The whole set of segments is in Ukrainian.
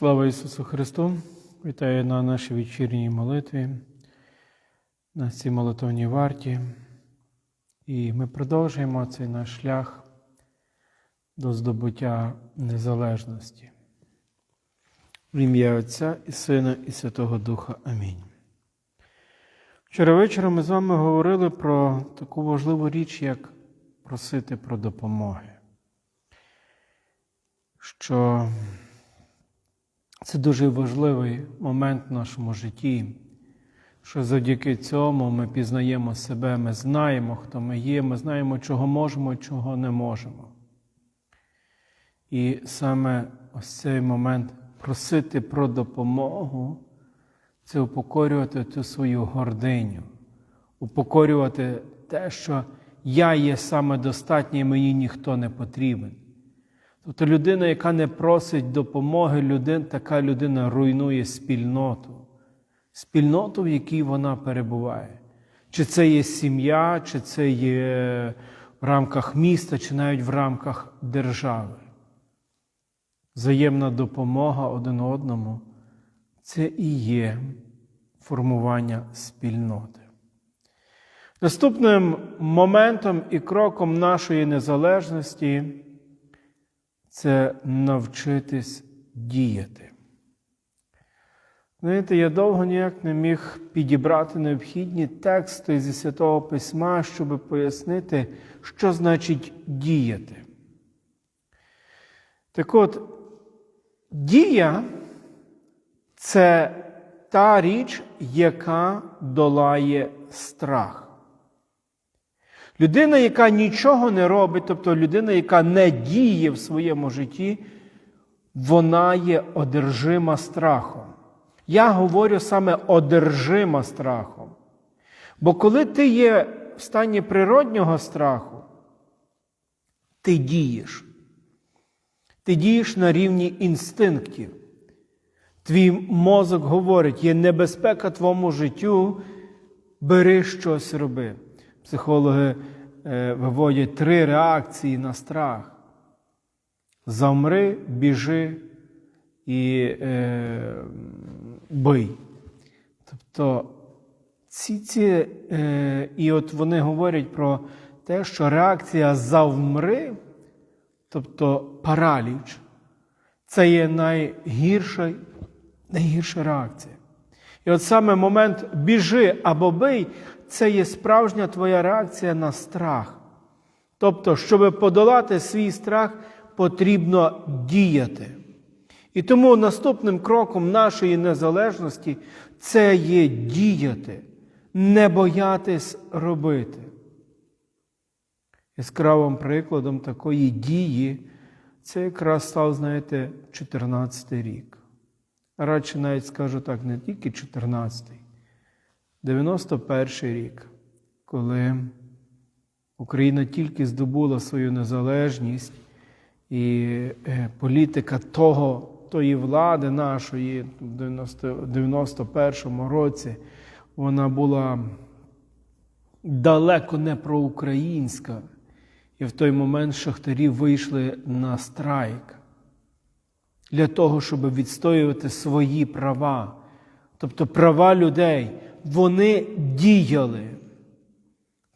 Слава Ісусу Христу! Вітаю на нашій вечірній молитві, на цій молитовній варті. І ми продовжуємо цей наш шлях до здобуття незалежності. В ім'я Отця і Сина, і Святого Духа. Амінь. Вчора вечором ми з вами говорили про таку важливу річ, як просити про допомоги. Що це дуже важливий момент в нашому житті, що завдяки цьому ми пізнаємо себе, ми знаємо, хто ми є, ми знаємо, чого можемо, чого не можемо. І саме ось цей момент просити про допомогу це упокорювати ту свою гординю, упокорювати те, що я є саме достатній, мені ніхто не потрібен. Тобто людина, яка не просить допомоги, людина, така людина руйнує спільноту, спільноту, в якій вона перебуває. Чи це є сім'я, чи це є в рамках міста, чи навіть в рамках держави. Взаємна допомога один одному це і є формування спільноти. Наступним моментом і кроком нашої незалежності це навчитись діяти. Знаєте, я довго ніяк не міг підібрати необхідні тексти зі Святого Письма, щоб пояснити, що значить діяти. Так от, дія це та річ, яка долає страх. Людина, яка нічого не робить, тобто людина, яка не діє в своєму житті, вона є одержима страхом. Я говорю саме одержима страхом. Бо коли ти є в стані природнього страху, ти дієш. Ти дієш на рівні інстинктів. Твій мозок говорить, є небезпека твоєму життю, бери щось роби. Психологи е, виводять три реакції на страх: завмри, біжи і е, бий. Тобто ці, ці, е, і от вони говорять про те, що реакція завмри, тобто параліч, це є найгірша, найгірша реакція. І от саме момент біжи або бий це є справжня твоя реакція на страх. Тобто, щоб подолати свій страх, потрібно діяти. І тому наступним кроком нашої незалежності це є діяти, не боятись робити. Яскравим прикладом такої дії це якраз став, знаєте, 14 й рік. Радше навіть скажу так, не тільки 14-й, 91 рік, коли Україна тільки здобула свою незалежність, і е, політика того, тої влади нашої в 91-му році, вона була далеко не проукраїнська. І в той момент шахтарі вийшли на страйк для того, щоб відстоювати свої права, тобто права людей. Вони діяли.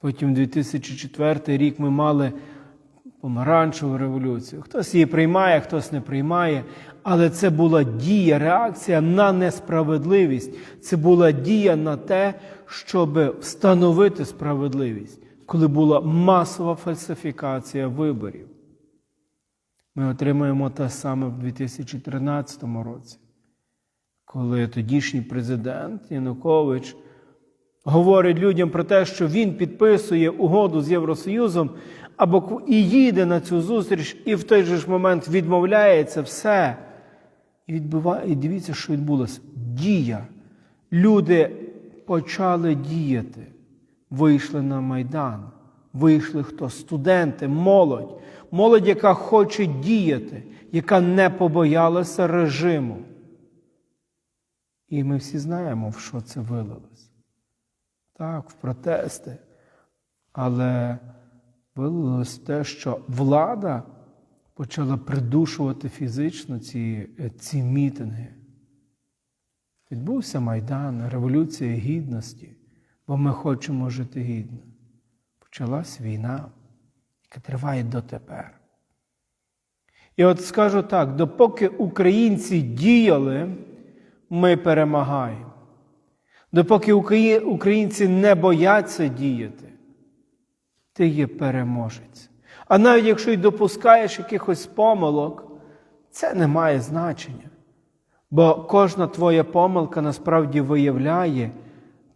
Потім 2004 рік ми мали помаранчеву революцію. Хтось її приймає, хтось не приймає. Але це була дія, реакція на несправедливість. Це була дія на те, щоб встановити справедливість, коли була масова фальсифікація виборів. Ми отримаємо те саме в 2013 році, коли тодішній президент Янукович говорить людям про те, що він підписує угоду з Євросоюзом або і їде на цю зустріч, і в той же ж момент відмовляється все. І, відбуває, і дивіться, що відбулося. Дія. Люди почали діяти, вийшли на Майдан. Вийшли хто? Студенти, молодь, молодь, яка хоче діяти, яка не побоялася режиму. І ми всі знаємо, в що це вилилось. Так, в протести. Але вилилось те, що влада почала придушувати фізично ці, е, ці мітинги. Відбувся Майдан, Революція Гідності, бо ми хочемо жити гідно. Почалась війна, яка триває дотепер. І от скажу так: допоки українці діяли, ми перемагаємо. Допоки українці не бояться діяти, ти є переможець. А навіть якщо й допускаєш якихось помилок, це не має значення. Бо кожна твоя помилка насправді виявляє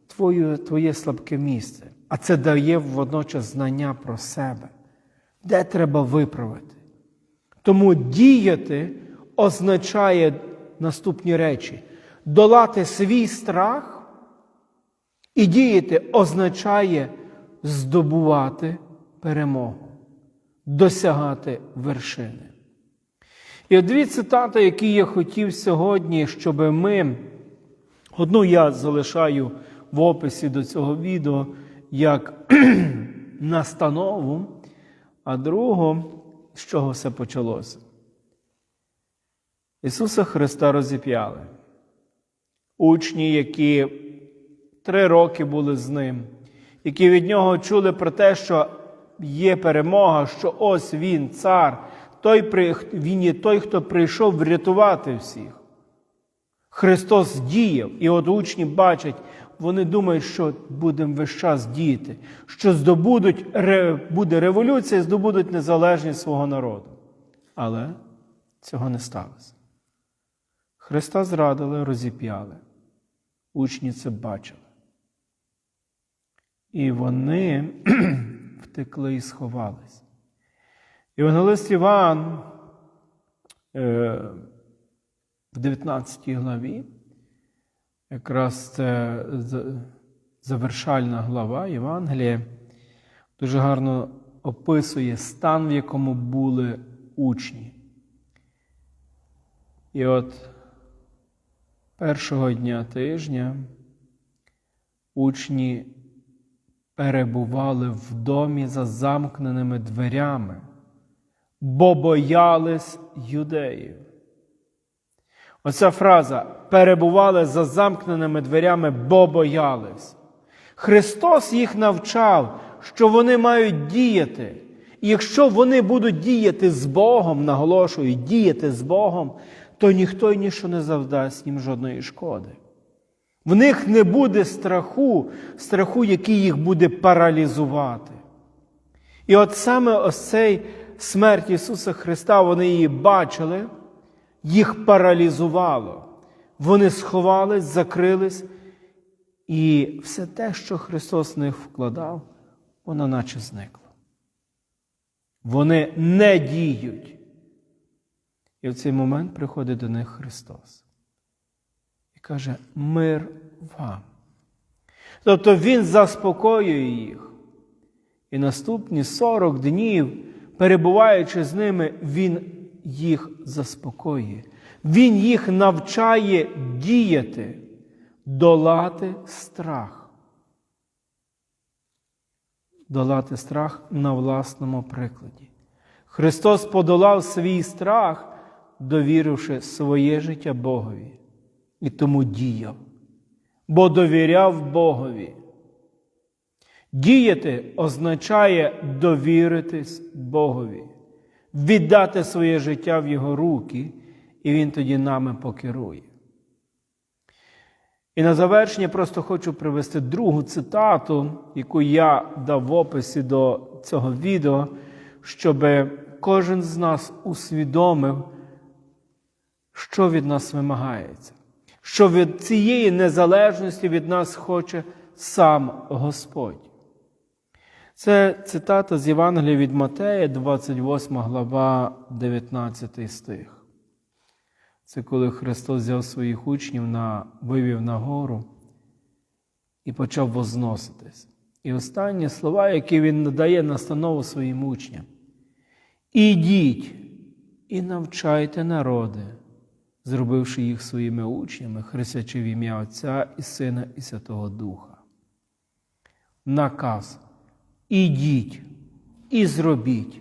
твою, твоє слабке місце. А це дає водночас знання про себе, де треба виправити. Тому діяти означає наступні речі: долати свій страх і діяти означає здобувати перемогу, досягати вершини. І от дві цитати, які я хотів сьогодні, щоб ми, одну я залишаю в описі до цього відео як настанову, а другу, з чого все почалося. Ісуса Христа розіп'яли. Учні, які три роки були з ним, які від нього чули про те, що є перемога, що ось він, цар, той, він є той, хто прийшов врятувати всіх. Христос діяв, і от учні бачать, вони думають, що будемо весь час діяти, що здобудуть, буде революція, здобудуть незалежність свого народу. Але цього не сталося. Христа зрадили, розіп'яли. Учні це бачили. І вони втекли і сховались. Євангелист Іван е, в 19 главі, якраз це завершальна глава Євангелія, дуже гарно описує стан, в якому були учні. І от першого дня тижня учні перебували в домі за замкненими дверями, бо боялись юдеїв. Оця фраза перебували за замкненими дверями, бо боялись. Христос їх навчав, що вони мають діяти. І якщо вони будуть діяти з Богом, наголошую, діяти з Богом, то ніхто й ніщо не завдасть їм жодної шкоди. В них не буде страху, страху, який їх буде паралізувати. І от саме ось цей смерть Ісуса Христа, вони її бачили, їх паралізувало. Вони сховались, закрились, і все те, що Христос в них вкладав, воно наче зникло. Вони не діють. І в цей момент приходить до них Христос і каже: Мир вам. Тобто Він заспокоює їх. І наступні 40 днів, перебуваючи з ними, Він їх заспокоює. Він їх навчає діяти, долати страх. Долати страх на власному прикладі. Христос подолав свій страх, довіривши своє життя Богові, і тому діяв, бо довіряв Богові. Діяти означає довіритись Богові, віддати своє життя в Його руки, і Він тоді нами покерує. І на завершення просто хочу привести другу цитату, яку я дав в описі до цього відео, щоб кожен з нас усвідомив, що від нас вимагається, що від цієї незалежності від нас хоче сам Господь. Це цитата з Євангелія від Матея, 28 глава, 19 стих. Це коли Христос взяв своїх учнів на вивів на гору і почав возноситись. І останні слова, які він надає настанову своїм учням. Ідіть і навчайте народи, зробивши їх своїми учнями, хрестячи в ім'я Отця і Сина і Святого Духа. Наказ. Ідіть і зробіть.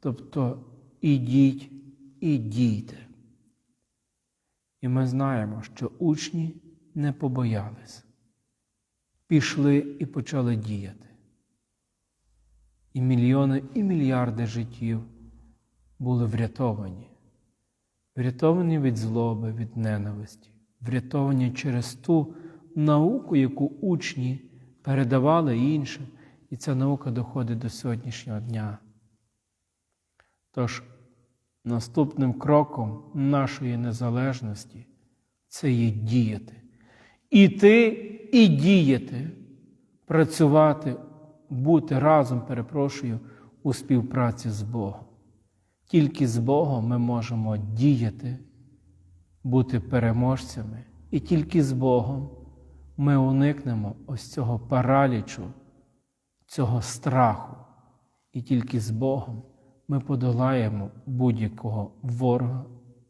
Тобто ідіть і дійте. І ми знаємо, що учні не побоялись, пішли і почали діяти. І мільйони і мільярди життів були врятовані, врятовані від злоби, від ненависті, врятовані через ту науку, яку учні передавали іншим, і ця наука доходить до сьогоднішнього дня. Тож наступним кроком нашої незалежності це є діяти. Іти і діяти, працювати, бути разом, перепрошую, у співпраці з Богом. Тільки з Богом ми можемо діяти, бути переможцями, і тільки з Богом ми уникнемо ось цього паралічу, цього страху. І тільки з Богом ми подолаємо будь-якого ворога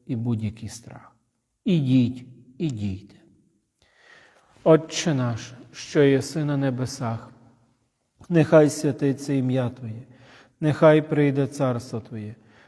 і будь-який страх. Ідіть, і дійте. Отче наш, що єси на небесах, нехай святиться ім'я Твоє, нехай прийде царство Твоє,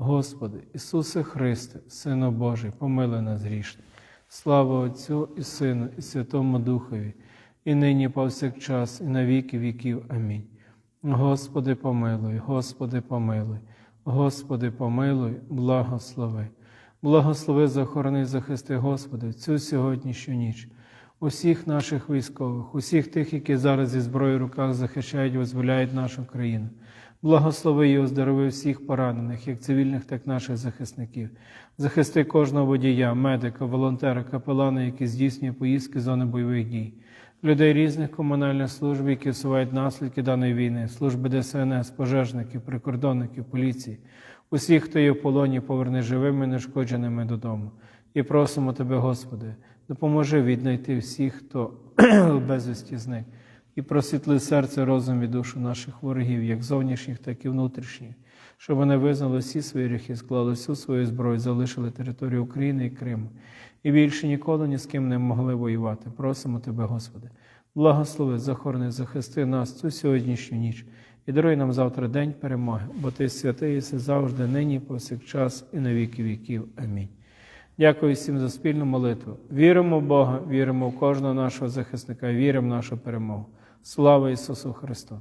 Господи, Ісусе Христе, Сино Божий, помилуй нас грішних. Слава Отцю і Сину, і Святому Духові, і нині повсякчас, і на віки віків. Амінь. Господи, помилуй, Господи, помилуй, Господи, помилуй, благослови. Благослови, захорони, захисти, Господи, цю сьогоднішню ніч, усіх наших військових, усіх тих, які зараз зі зброєю в руках захищають, визволяють нашу країну. Благослови і оздорови всіх поранених, як цивільних, так і наших захисників. Захисти кожного водія, медика, волонтера, капелана, які здійснює поїздки зони бойових дій, людей різних комунальних служб, які усувають наслідки даної війни, служби ДСНС, пожежників, прикордонників, поліції, усіх, хто є в полоні, поверни живими, нешкодженими додому. І просимо Тебе, Господи, допоможи віднайти всіх, хто безвісті зник, і просвітли серце, розум і душу наших ворогів, як зовнішніх, так і внутрішніх, щоб вони визнали всі свої гріхи, склали всю свою зброю, залишили територію України і Криму, і більше ніколи ні з ким не могли воювати. Просимо Тебе, Господи, благослови, захорони, захисти нас цю сьогоднішню ніч і даруй нам завтра день перемоги, бо Ти святий єси завжди, нині, повсякчас і на віки віків. Амінь. Дякую всім за спільну молитву. Віримо в Бога, віримо в кожного нашого захисника, віримо в нашу перемогу. Слава Ісусу Христу!